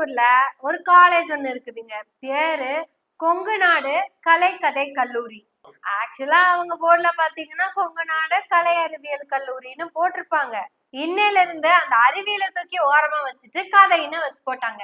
திருப்பத்தூர்ல ஒரு காலேஜ் ஒண்ணு இருக்குதுங்க. பேரு கொங்கு நாடு கலைக்கதை கல்லூரி. ஆக்சுவலா அவங்க போர்டுல பாத்தீங்கன்னா கொங்கு நாடு கலை அறிவியல் கல்லூரின்னு போட்டிருப்பாங்க. இன்னையில இருந்து அந்த அறிவியலை தூக்கி ஓரமா வச்சுட்டு கதைன்னு வச்சு போட்டாங்க.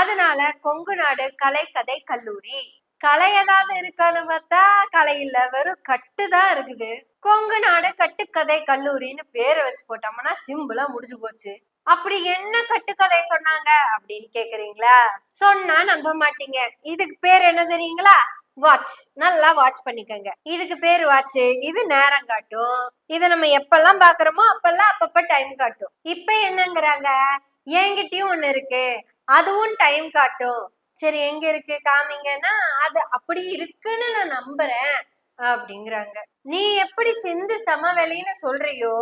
அதனால கொங்கு நாடு கலைக்கதை கல்லூரி. கலை ஏதாவது இருக்கான்னு பார்த்தா கலை இல்ல வெறும் கட்டு தான் இருக்குது. கொங்கு நாடு கட்டுக்கதை கல்லூரின்னு பேரை வச்சு போட்டோம்னா சிம்பிளா முடிஞ்சு போச்சு. அப்படி என்ன கட்டுக்கதை சொன்னாங்க அப்படின்னு கேக்குறீங்களா? சொன்னா நம்ப மாட்டீங்க. இதுக்கு பேர் என்ன தெரியுங்களா? வாட்ச் நல்லா வாட்ச் பண்ணிக்கோங்க. இதுக்கு பேர் வாட்ச் இது நேரம் காட்டும். இதை நம்ம எப்பெல்லாம் பாக்குறோமோ அப்பெல்லாம் அப்பப்ப டைம் காட்டும். இப்ப என்னங்கிறாங்க? என்கிட்டயும் ஒண்ணு இருக்கு. அதுவும் டைம் காட்டும். சரி எங்க இருக்கு? காமிங்கன்னா அது அப்படி இருக்குன்னு நான் நம்புறேன். அப்படிங்கிறாங்க. நீ எப்படி சிந்து சமவெளின்னு சொல்றியோ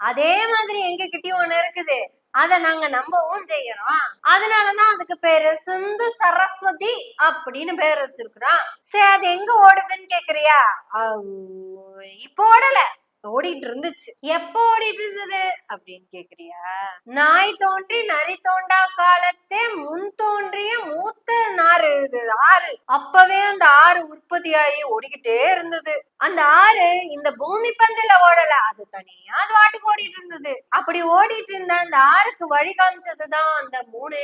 அதே மாதிரி எங்க கிட்டயும் ஒண்ணு இருக்குது. அத நாங்க நம்பவும் செய்யறோம். அதனாலதான் அதுக்கு பேரு சிந்து சரஸ்வதி அப்படின்னு பேர் வச்சிருக்கிறோம். சரி அது எங்க ஓடுதுன்னு கேக்குறியா? அவ்வ், இப்போ ஓடல. ஓடிட்டு இருந்துச்சு எப்போ ஓடிட்டு இருந்தது அப்படின்னு கேக்குறியா? நாய் தோன்றி நரி தோண்டா காலத்தே முன் தோன்றிய மூத்த நாறு இது ஆறு. அப்பவே அந்த ஆறு உற்பத்தி ஆகி ஓடிக்கிட்டே இருந்தது. அந்த ஆறு இந்த பூமி பந்துல ஓடல அது தனியா அது வாட்டுக்கு ஓடிட்டு இருந்தது அப்படி ஓடிட்டு இருந்த அந்த ஆறுக்கு வழி காமிச்சதுதான் அந்த மூணு.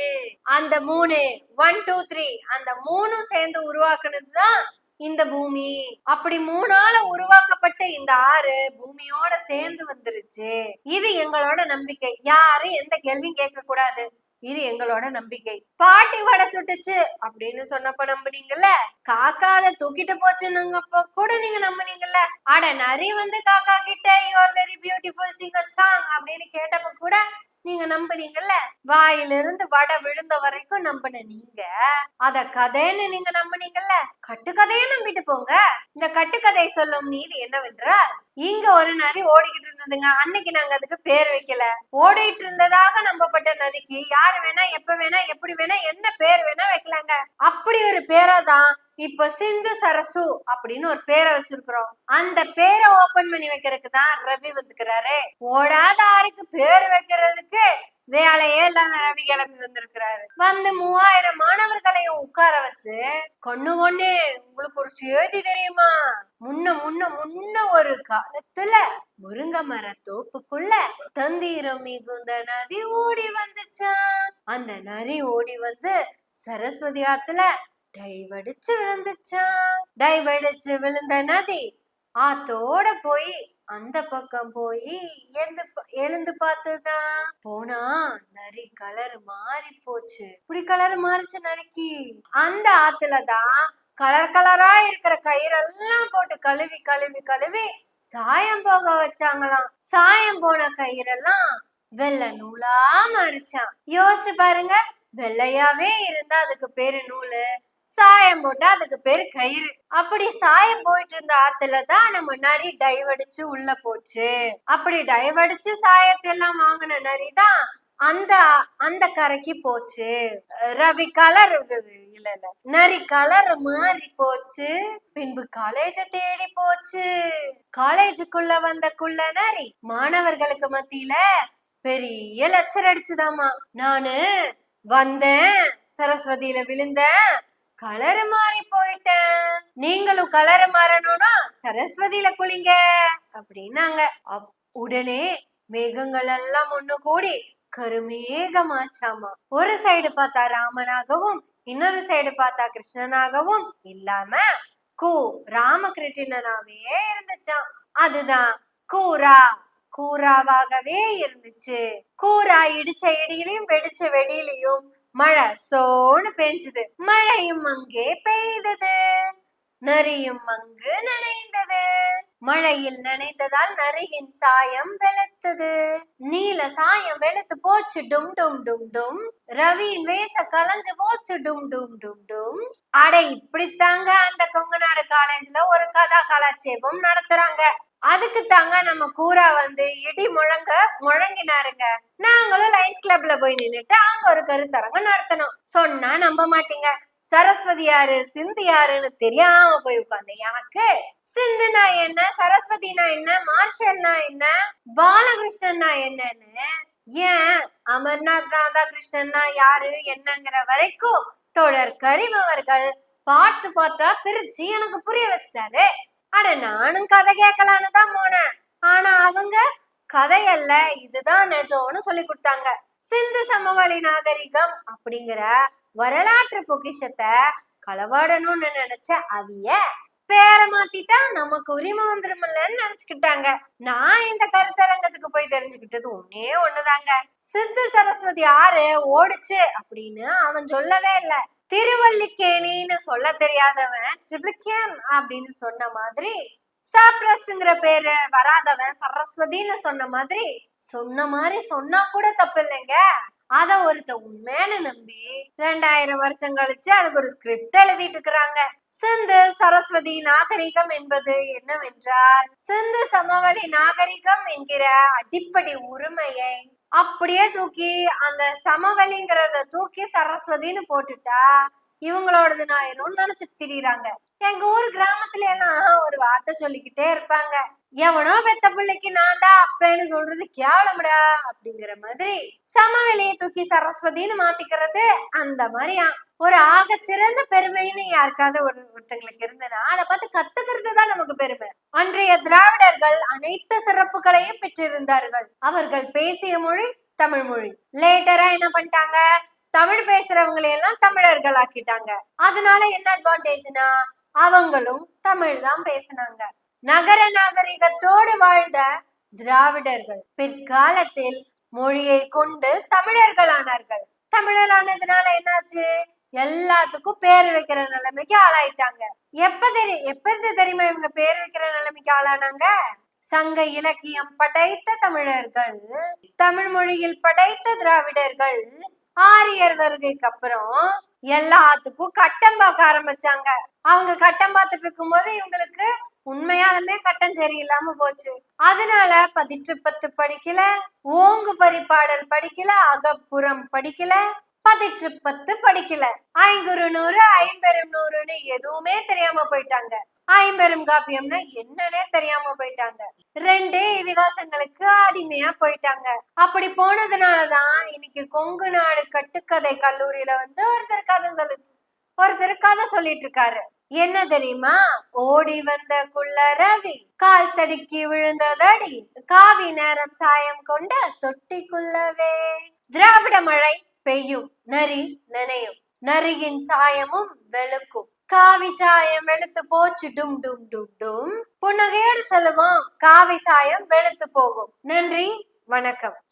அந்த மூணு ஒன் டூ த்ரீ அந்த மூணும் சேர்ந்து உருவாக்குனதுதான் இந்த பூமி அப்படி மூணால உருவாக்கப்பட்ட இந்த ஆறு பூமியோட சேர்ந்து வந்துருச்சு. இது எங்களோட நம்பிக்கை. யாரு எந்த கேள்வியும் கேட்க கூடாது இது எங்களோட நம்பிக்கை. பாட்டி வடை சுட்டுச்சு அப்படின்னு சொன்னப்ப நம்புனீங்கல்ல? காக்காத தூக்கிட்டு போச்சுன்னுங்கப்ப கூட நீங்க நம்புனீங்கல்ல? அட நரி வந்து காக்கா கிட்ட your very beautiful singer song அப்படின்னு கேட்டப்ப கூட நீங்க நம்புனீங்கல்ல? வாயிலிருந்து வடை விழுந்த வரைக்கும் நம்பின நீங்க. அத கதைன்னு நீங்க நம்பினீங்கல்ல? கட்டுக்கதையை நம்பிட்டு போங்க. இந்த கட்டுக்கதை சொல்லும் நீதி என்னவென்றால் இங்க ஒரு நதி ஓடிக்கிட்டு இருந்ததுங்க. அன்னைக்கு நாங்க அதுக்கு பேர் வைக்கல. ஓடிட்டு இருந்ததாக நம்பப்பட்ட நதிக்கு யாரு வேணா எப்ப வேணா எப்படி வேணா என்ன பேர் வேணா வைக்கலாங்க. அப்படி ஒரு பேரை தான் இப்ப சிந்து சரசு அப்படின்னு ஒரு பேரை வச்சிருக்கிறோம். அந்த பேரை ஓபன் பண்ணி வைக்கிறதுக்கு தான் ரவி வந்துக்கிறாரு ஓடாத ஆறுக்கு பேர் வைக்கிறதுக்கு வேலையே இல்லாத ரவி கிளம்பி வந்திருக்கிறாரு. வந்து மூவாயிரம் மாணவர்களையும் உட்கார வச்சு கொண்ணு கொண்ணு உங்களுக்கு ஒரு செய்தி தெரியுமா? முன்ன முன்ன முன்ன ஒரு காலத்துல முருங்க மர தோப்புக்குள்ள தந்திரம் மிகுந்த நதி ஓடி வந்துச்சான் அந்த நரி ஓடி வந்து சரஸ்வதி ஆத்துல டைவடிச்சு விழுந்துச்சான் டைவடிச்சு விழுந்த நதி ஆத்தோட போய் அந்த பக்கம் போய் எழுந்து ப- எழுந்து பார்த்துதான் போனா நரி கலர் மாறி போச்சு. இப்படி கலர் மாறிச்சு நரிக்கு. அந்த ஆத்துலதான் கலர் கலரா இருக்கிற கயிறெல்லாம் போட்டு கழுவி கழுவி கழுவி சாயம் போக வச்சாங்களாம். சாயம் போன கயிறெல்லாம் வெள்ளை நூலா மாறிச்சான் யோசிச்சு பாருங்க வெள்ளையாவே இருந்தா அதுக்கு பேரு நூலு. சாயம் போட்டா அதுக்கு பேரு கயிறு. அப்படி சாயம் போயிட்டு இருந்த ஆத்துல தான் நம்ம நரி டைவடிச்சு உள்ள போச்சு. அப்படி டைவடிச்சு சாயத்தை எல்லாம் வாங்கின நரி தான் அந்த அந்த கரைக்கு போச்சு. ரவி கலர் இல்ல இல்ல நரி கலர் மாறி போச்சு. பின்பு காலேஜ தேடி போச்சு. காலேஜுக்குள்ள வந்த குள்ள நரி மாணவர்களுக்கு மத்தியில பெரிய லெக்சர் அடிச்சுதாமா. நானு வந்தேன். சரஸ்வதியில விழுந்தேன். கலர் மாறி போயிட்டேன். நீங்களும் கலர் மாறணும்னா சரஸ்வதியில குளிங்க அப்படின்னாங்க. உடனே மேகங்கள் எல்லாம் ஒண்ணு கூடி கருமேகமாச்சாமா. ஒரு சைடு பார்த்தா ராமனாகவும் இன்னொரு சைடு பார்த்தா கிருஷ்ணனாகவும் இல்லாம கு ராமகிருஷ்ணனாவே இருந்துச்சாம். அதுதான் கூரா கூராவாகவே இருந்துச்சு. கூரா இடிச்ச இடியிலையும் வெடிச்ச வெடியிலையும் மழை சோன்னு பெஞ்சது. மழையும் அங்கே பெய்தது. நரியும் அங்கு நனைந்தது. மழையில் நனைந்ததால் நரியின் சாயம் வெளுத்தது. நீல சாயம் வெளுத்து போச்சு டும் டும் டும் டும். ரவியின் வேச கலைஞ்சு போச்சு டும் டும் டும் டும். அட இப்படித்தாங்க அந்த கொங்குநாடு காலேஜ்ல ஒரு கதா கலாட்சேபம் நடத்துறாங்க. அதுக்கு தாங்க நம்ம கூரா வந்து இடி முழங்க முழங்கினாருங்க. நாங்களும் லைன்ஸ் கிளப்ல போய் நின்னுட்டு அங்க ஒரு கருத்தரங்க நடத்தணும். சொன்னா நம்ப மாட்டீங்க. சரஸ்வதி யாரு? சிந்து யாருன்னு தெரியாம போய் உட்கார்ந்து எனக்கு சிந்துனா என்ன? சரஸ்வதினா என்ன? மார்ஷல்னா என்ன? பாலகிருஷ்ணன்னா என்னன்னு? ஏன் அமர்நாத் ராதாகிருஷ்ணன்னா யாரு? என்னங்கிற வரைக்கும் தொடர் கரிமவர்கள் அவர்கள் பாட்டு பார்த்தா பிரிச்சு எனக்கு புரிய வச்சிட்டாரு. அட நானும் கதை கேட்கலான்னு தான் போனேன். ஆனா அவங்க கதையல்ல இதுதான் நிஜம்னு சொல்லி கொடுத்தாங்க. சிந்து சமவெளி நாகரிகம் அப்படிங்கிற வரலாற்று பொக்கிஷத்தை களவாடணும்னு நினைச்ச அவிய பேரை மாத்திட்டா நமக்கு உரிமை வந்துருமில்லன்னு நினைச்சுக்கிட்டாங்க. நான் இந்த கருத்தரங்கத்துக்கு போய் தெரிஞ்சுக்கிட்டது ஒன்னே ஒண்ணுதாங்க. சித்து சரஸ்வதி ஆறு ஓடுச்சு அப்படின்னு அவன் சொல்லவே இல்லை. திருவல்லிக்கேணின்னு சொல்ல தெரியாதவன் ட்ரிபிளிகேன் அப்படின்னு சொன்ன மாதிரி சாப்ரஸ்ங்கிற பேரு வராதவன் சரஸ்வதின்னு சொன்ன மாதிரி சொன்ன மாதிரி சொன்னா கூட தப்பு இல்லைங்க அத ஒருத்த உண்மையான நம்பி ரெண்டாயிரம் வருஷம் கழிச்சு அதுக்கு ஒரு ஸ்கிரிப்ட் எழுதிட்டு இருக்கிறாங்க. சிந்து சரஸ்வதி நாகரிகம் என்பது என்னவென்றால் சிந்து சமவெளி நாகரிகம் என்கிற அடிப்படை உரிமையை அப்படியே தூக்கி அந்த சமவெளிங்கிறத தூக்கி சரஸ்வதின்னு போட்டுட்டா இவங்களோடது நான் நினைச்சிட்டு திரியுறாங்க. எங்க ஊர் கிராமத்துல எல்லாம் ஒரு வார்த்தை சொல்லிக்கிட்டே இருப்பாங்க. எவனோ பெத்த பிள்ளைக்கு நான் தான் அப்பேன்னு சொல்றது கேவலம்டா அப்படிங்கிற மாதிரி சமவெளியை தூக்கி சரஸ்வதின்னு மாத்திக்கிறது அந்த மாதிரியா? ஒரு ஆக சிறந்த பெருமைன்னு யாருக்காவது ஒரு ஒருத்தங்களுக்கு இருந்ததுன்னா அதை பார்த்து கத்துக்கிறது தான் நமக்கு பெருமை. அன்றைய திராவிடர்கள் அனைத்து சிறப்புகளையும் பெற்றிருந்தார்கள். அவர்கள் பேசிய மொழி தமிழ் மொழி. லேட்டரா என்ன பண்ணிட்டாங்க? தமிழ் பேசுறவங்களை எல்லாம் தமிழர்கள் ஆக்கிட்டாங்க அதனால என்ன அட்வான்டேஜ்னா அவங்களும் தமிழ் தான் பேசினாங்க. நகர நாகரிகத்தோடு வாழ்ந்த திராவிடர்கள் பிற்காலத்தில் மொழியை கொண்டு தமிழர்கள் ஆனார்கள் தமிழர் ஆனதுனால என்னாச்சு? எல்லாத்துக்கும் பேர் வைக்கிற நிலைமைக்கு ஆளாயிட்டாங்க. எப்ப தெரியும் எப்ப இருந்து தெரியுமா இவங்க பேர் வைக்கிற நிலைமைக்கு ஆளானாங்க? சங்க இலக்கியம் படைத்த தமிழர்கள் தமிழ் மொழியில் படைத்த திராவிடர்கள் ஆரியர் வருகைக்கு அப்புறம் எல்லாத்துக்கும் கட்டம் பார்க்க ஆரம்பிச்சாங்க. அவங்க கட்டம் பார்த்துட்டு இருக்கும்போது இவங்களுக்கு உண்மையாலுமே கட்டம் சரியில்லாம போச்சு. அதனால பதிற்று பத்து படிக்கல ஓங்கு பரிபாடல் படிக்கல அகப்புறம் படிக்கல பதிற்று பத்து படிக்கல. ஐங்குறு நூறு ஐம்பெரும் நூறுன்னு எதுவுமே தெரியாம போயிட்டாங்க. ஐம்பெரும் காப்பியம்னா என்னன்னே தெரியாம போயிட்டாங்க. ரெண்டே இதிகாசங்களுக்கு அடிமையா போயிட்டாங்க. அப்படி போனதுனாலதான் இன்னைக்கு கொங்கு நாடு கட்டுக்கதை கல்லூரியில வந்து ஒருத்தர் கதை சொல்லி ஒருத்தர் கதை சொல்லிட்டு இருக்காரு. என்ன தெரியுமா? ஓடி வந்த குள்ள ரவி கால் தடுக்கி விழுந்ததடி காவி நேரம் சாயம் கொண்ட தொட்டிக்குள்ளவே. திராவிட மழை பெய்யும் நரி நினையும். நரியின் சாயமும் வெளுக்கும். காவி சாயம் வெளுத்து போச்சு டும் டும் டும் டும். புன்னகையோடு சொல்லுவோம். காவி சாயம் வெளுத்து போகும். நன்றி வணக்கம்.